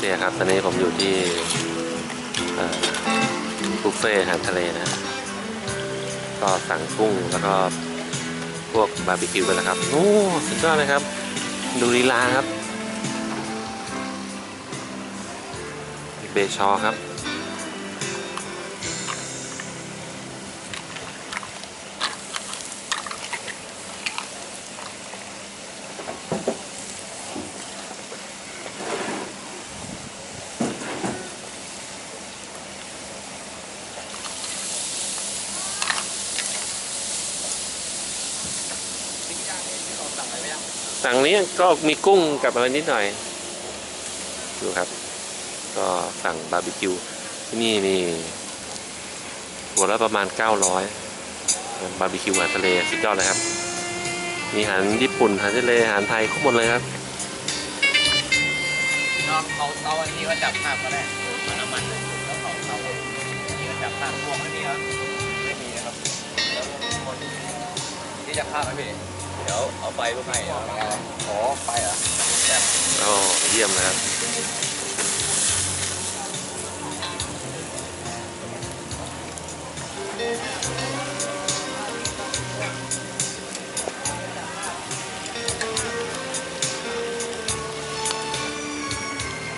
เนี่ยครับ ตอนนี้ผมอยู่ที่บุฟเฟ่อาหารทะเลนะ ก็สั่งกุ้งแล้วก็พวกบาร์บีคิวกันนะครับ โอ้สุดยอดเลยครับ ดูลีลาครับเบชอครับ สั่งนี้ก็มีกุ้งกับอะไรนิดหน่อย ดูครับ ก็สั่งบาร์บีคิวที่นี่มีหัวละประมาณ 900 บาร์บีคิวอาหารทะเลสุดยอดเลยครับ มีอาหารญี่ปุ่นอาหารทะเลอาหารไทยครบหมดเลยครับนองเขาเตาอันนี้ก็จับภาพก็ได้มันน้ำมันแล้วเขาเตาอันนี้ก็จับภาพพวงไม่มีครับไม่มีนะครับแล้วคนที่จับภาพไหมพี่ เดี๋ยวเอาไฟลูกให้เอาอ๋อไฟเหรอ โอ้เยี่ยมเลยครับ